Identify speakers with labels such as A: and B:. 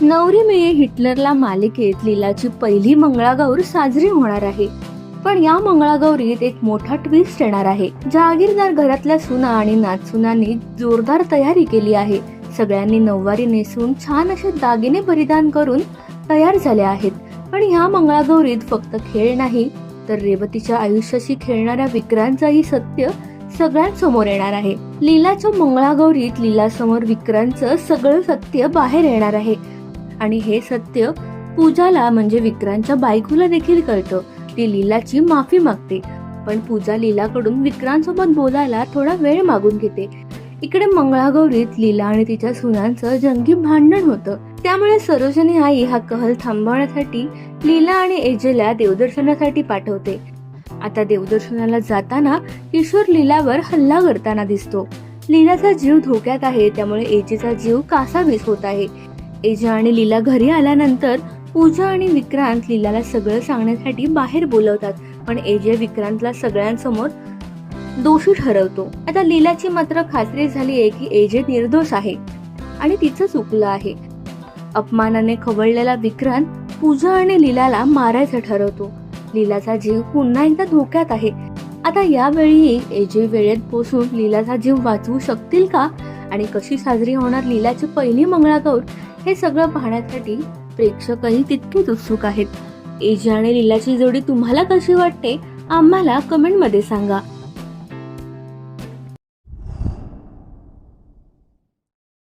A: नवरी मेये हिटलरला मालिकेत लीलाची पहिली मंगळागौर साजरी होणार आहे. पण या मंगळागौरीत एक मोठा ट्विस्ट येणार आहे. जहागीरदार घरातल्या सुना आणि नाचसुनांनी जोरदार तयारी केली आहे. सगळ्यांनी नऊवारी नेसून छान असे दागिने परिधान करून तयार झाले आहेत. पण ह्या मंगळागौरीत फक्त खेळ नाही तर रेवतीच्या आयुष्याशी खेळणाऱ्या विक्रांचंही सत्य सगळ्यांसमोर येणार आहे. लीलाच्या मंगळागौरीत लीलासमोर विक्रांचं सगळं सत्य बाहेर येणार आहे. आणि हे सत्य पूजाला म्हणजे विक्रांतच्या बायकोला देखील कळतं. ती लीलाची माफी मागते. पण पूजा लीलाकडून विक्रांतसोबत बोलायला थोडा वेळ मागून घेते. इकडे मंगळागौरीत लीला आणि तिच्या सुनांचं जंगी भांडण होतं. त्यामुळे सरोजनी आई हा कहल थांबवण्यासाठी लीला आणि एजेला देवदर्शनासाठी पाठवते. आता देवदर्शनाला जाताना किशोर लीलावर हल्ला करताना दिसतो. लीलाचा जीव धोक्यात आहे त्यामुळे एजेचा जीव कासावीस होत आहे. एजा आणि लीला घरी आल्यानंतर पूजा आणि विक्रांत लीलाला सगळं सांगण्यासाठी बाहेर बोलवतात. पण एजे विक्रांतला सगळ्यांसमोर दोषी ठरवतो. आता लीलाची मात्र खात्री झाली आहे की एजे निर्दोष आहे आणि तिचं चुकलं आहे. अपमानाने खवळलेला विक्रांत पूजा आणि लीलाला मारायचं ठरवतो. लीलाचा जीव पुन्हा एकदा धोक्यात आहे. आता यावेळी एजे वेळेत पोसून लीलाचा जीव वाचवू शकतील का? आणि कशी साजरी होणार लीलाची पहिली मंगळागौर? हे सगळं पाहण्यासाठी प्रेक्षकही तितकेच उत्सुक आहेत. एजी आणि लीलाची जोडी तुम्हाला कशी वाटते आम्हाला कमेंटमध्ये सांगा.